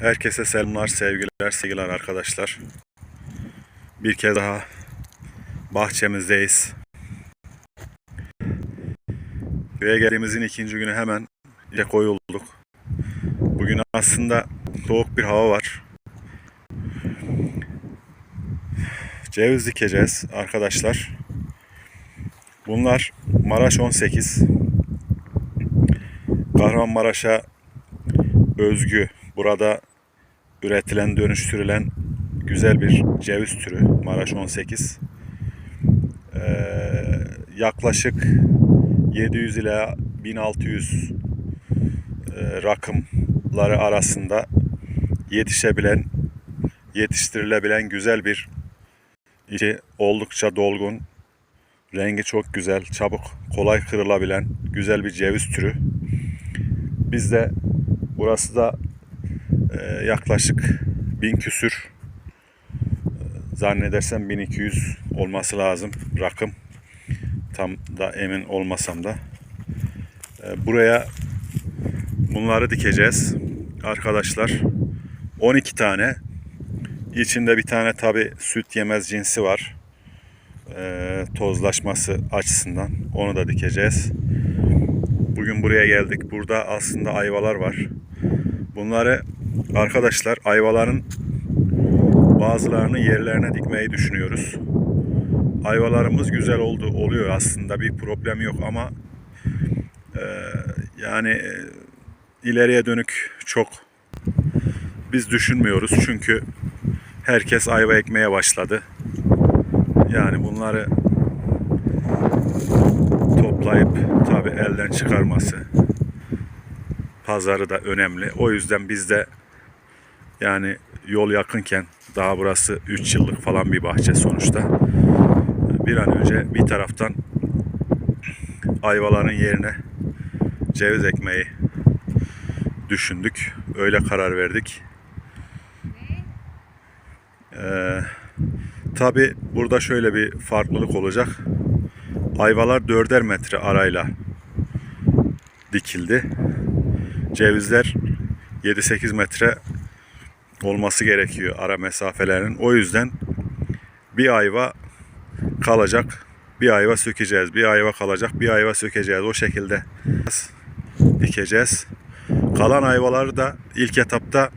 Herkese selamlar, sevgiler, sevgiler arkadaşlar. Bir kez daha bahçemizdeyiz. Köye geldiğimizin ikinci günü hemen işe koyulduk. Bugün aslında soğuk bir hava var. Ceviz dikeceğiz arkadaşlar. Bunlar Maraş 18. Kahramanmaraş'a özgü burada üretilen, dönüştürülen güzel bir ceviz türü Maraş 18. Ee, yaklaşık 700 ila 1600 e, rakımları arasında yetişebilen, yetiştirilebilen güzel bir içi oldukça dolgun, rengi çok güzel, çabuk, kolay kırılabilen güzel bir ceviz türü. Biz de burası da e, yaklaşık 1000 küsür e, zannedersem 1200 olması lazım rakım. Tam da emin olmasam da. E, buraya bunları dikeceğiz arkadaşlar. 12 tane. İçinde bir tane tabi süt yemez cinsi var. Tozlaşması açısından. Onu da dikeceğiz. Bugün buraya geldik. Burada aslında ayvalar var. Bunları arkadaşlar ayvaların bazılarını yerlerine dikmeyi düşünüyoruz. Ayvalarımız güzel oldu oluyor aslında bir problem yok ama e, yani e, ileriye dönük çok biz düşünmüyoruz çünkü herkes ayva ekmeye başladı. Yani bunları toplayıp tabi elden çıkarması pazarı da önemli. O yüzden biz de yani yol yakınken daha burası 3 yıllık falan bir bahçe sonuçta. Bir an önce bir taraftan ayvaların yerine ceviz ekmeği düşündük. Öyle karar verdik. Ee, Tabi burada şöyle bir farklılık olacak. Ayvalar dörder metre arayla dikildi. Cevizler 7-8 metre olması gerekiyor ara mesafelerinin. O yüzden bir ayva kalacak, bir ayva sökeceğiz, bir ayva kalacak, bir ayva sökeceğiz. O şekilde dikeceğiz. Kalan ayvaları da ilk etapta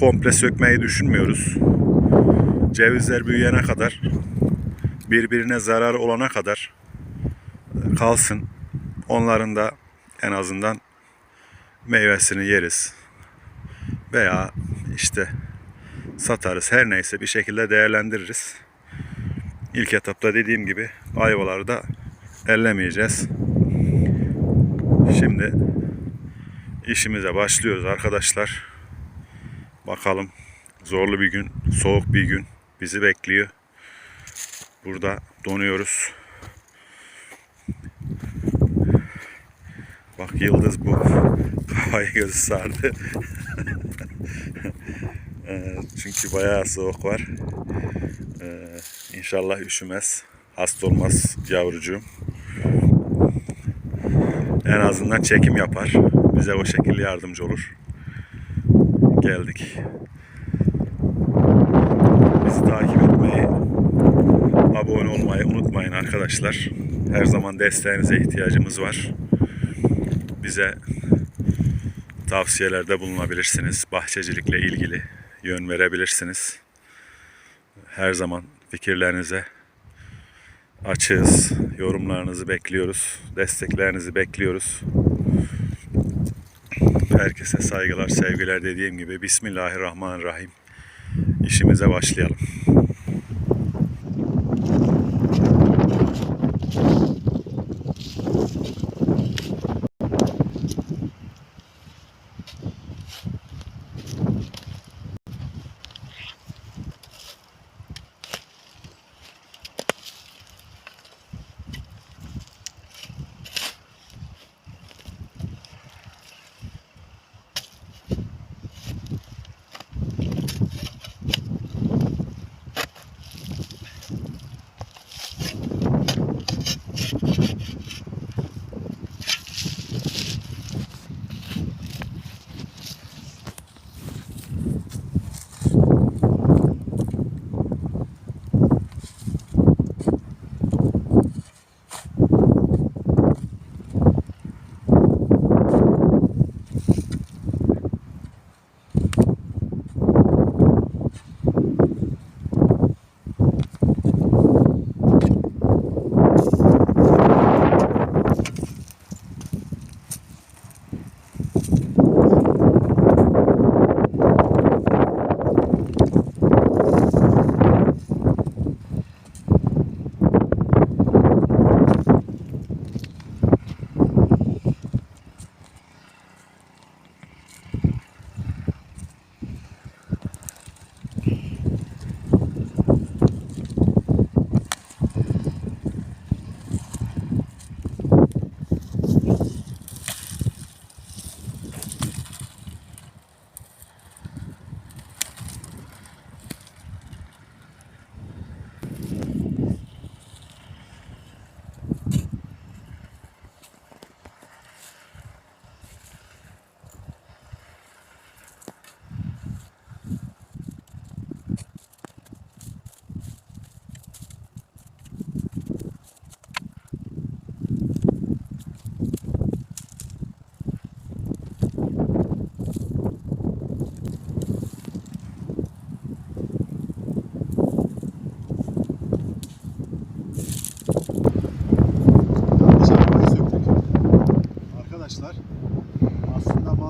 komple sökmeyi düşünmüyoruz. Cevizler büyüyene kadar, birbirine zarar olana kadar kalsın. Onların da en azından meyvesini yeriz. Veya işte satarız. Her neyse bir şekilde değerlendiririz. İlk etapta dediğim gibi ayvaları da ellemeyeceğiz. Şimdi işimize başlıyoruz arkadaşlar. Bakalım zorlu bir gün, soğuk bir gün bizi bekliyor. Burada donuyoruz. Bak yıldız bu. Havayı gözü sardı. Ee, Çünkü bayağı soğuk var. Ee, İnşallah üşümez. Hasta olmaz yavrucuğum. En azından çekim yapar. Bize o şekilde yardımcı olur. Geldik. Bizi takip etmeyi, abone olmayı unutmayın arkadaşlar. Her zaman desteğinize ihtiyacımız var. Bize tavsiyelerde bulunabilirsiniz. Bahçecilikle ilgili yön verebilirsiniz. Her zaman fikirlerinize açığız. Yorumlarınızı bekliyoruz. Desteklerinizi bekliyoruz. Herkese saygılar, sevgiler dediğim gibi Bismillahirrahmanirrahim. İşimize başlayalım.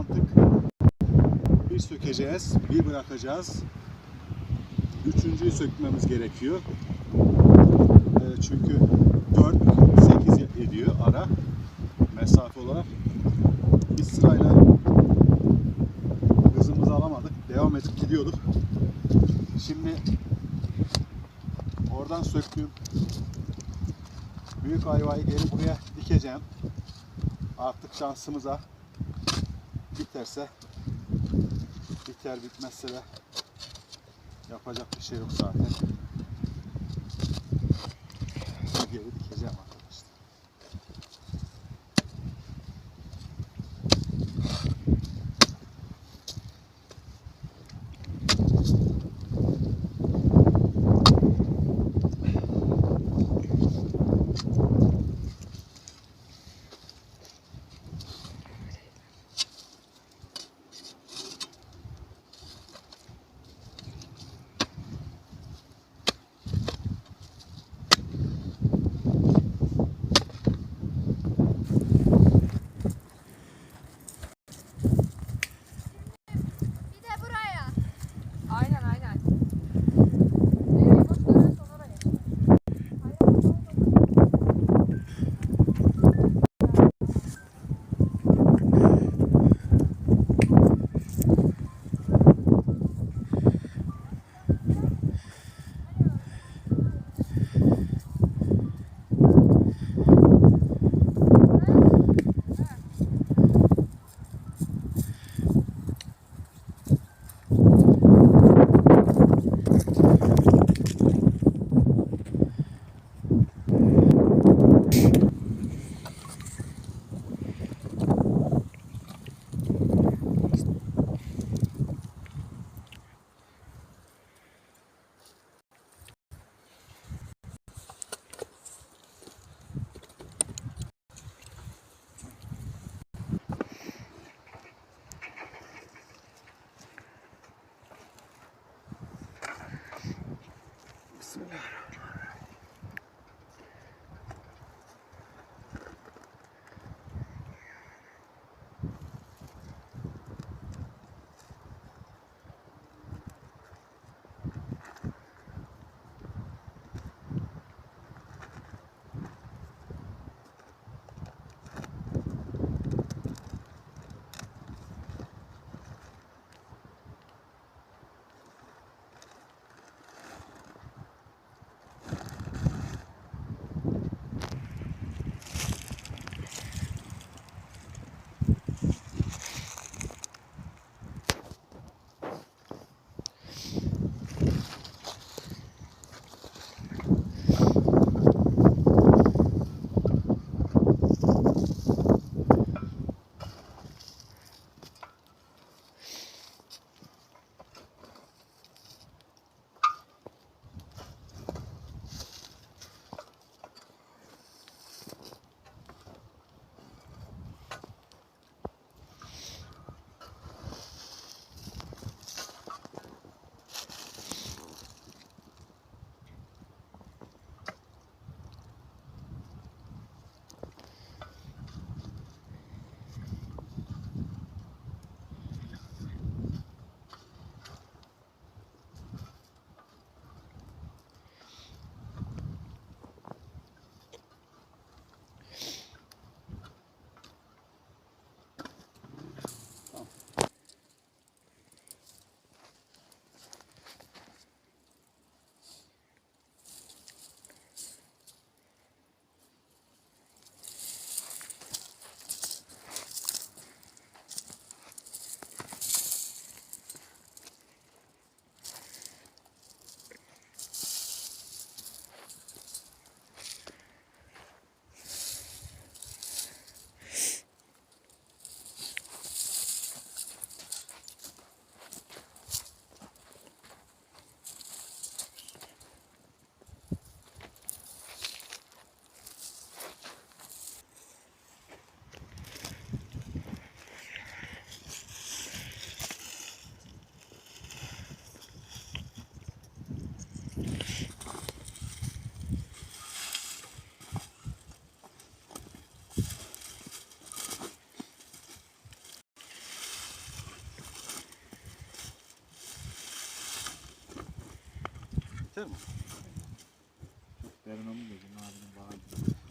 Mantık bir sökeceğiz, bir bırakacağız. Üçüncüyü sökmemiz gerekiyor. Ee, çünkü 4 8 ediyor ara mesafe olarak. Biz sırayla hızımızı alamadık. Devam edip gidiyorduk. Şimdi oradan söktüğüm büyük ayvayı geri buraya dikeceğim. Artık şansımıza biterse biter bitmezse de yapacak bir şey yok zaten. Geri dikeceğim arkadaşlar. Yeter mi? Onun da Cem abinin bağlı.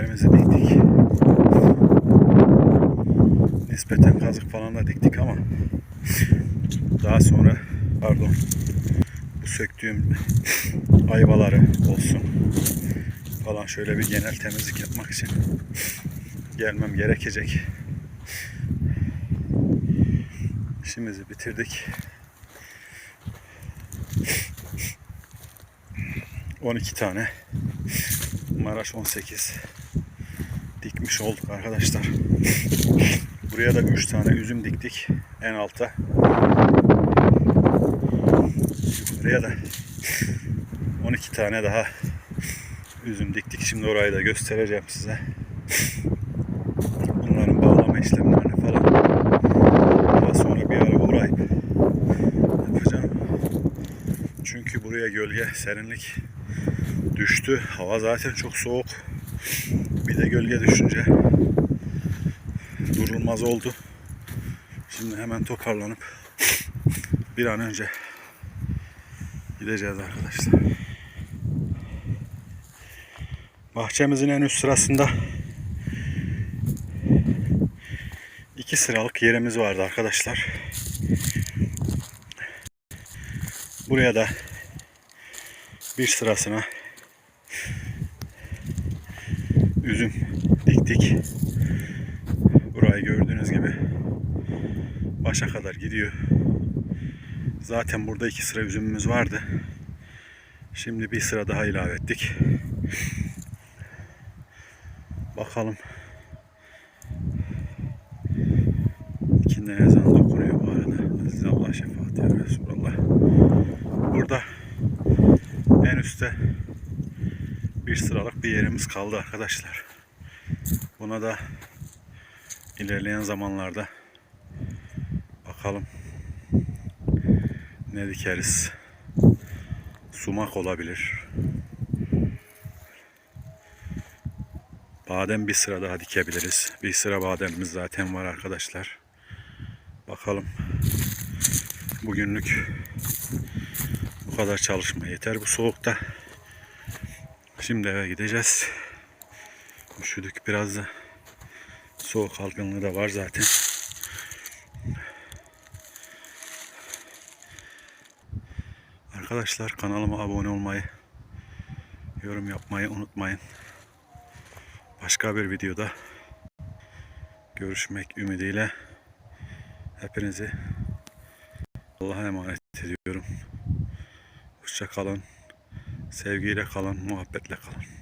Cevizlerimizi diktik. Nispeten kazık falan da diktik ama daha sonra pardon bu söktüğüm ayvaları olsun falan şöyle bir genel temizlik yapmak için gelmem gerekecek. İşimizi bitirdik. 12 tane Maraş 18 dikmiş olduk arkadaşlar. Buraya da 3 tane üzüm diktik en alta. Buraya da 12 tane daha üzüm diktik. Şimdi orayı da göstereceğim size. Bunların bağlama işlemlerini falan daha sonra bir ara uğrayıp yapacağım. Çünkü buraya gölge, serinlik düştü. Hava zaten çok soğuk. Bir de gölge düşünce durulmaz oldu. Şimdi hemen toparlanıp bir an önce gideceğiz arkadaşlar. Bahçemizin en üst sırasında iki sıralık yerimiz vardı arkadaşlar. Buraya da bir sırasına üzüm diktik. Burayı gördüğünüz gibi başa kadar gidiyor. Zaten burada iki sıra üzümümüz vardı. Şimdi bir sıra daha ilave ettik. Bakalım. İkinden ezan dokunuyor bu arada. Aziz Allah şefaat ya Resulallah. Burada en üstte bir sıralık bir yerimiz kaldı arkadaşlar. Buna da ilerleyen zamanlarda bakalım ne dikeriz. Sumak olabilir. Badem bir sıra daha dikebiliriz. Bir sıra bademimiz zaten var arkadaşlar. Bakalım. Bugünlük bu kadar çalışma yeter bu soğukta. Şimdi eve gideceğiz. Üşüdük biraz da. Soğuk algınlığı da var zaten. Arkadaşlar kanalıma abone olmayı, yorum yapmayı unutmayın. Başka bir videoda görüşmek ümidiyle hepinizi Allah'a emanet ediyorum. Hoşça kalın. Sevgiyle kalın, muhabbetle kalın.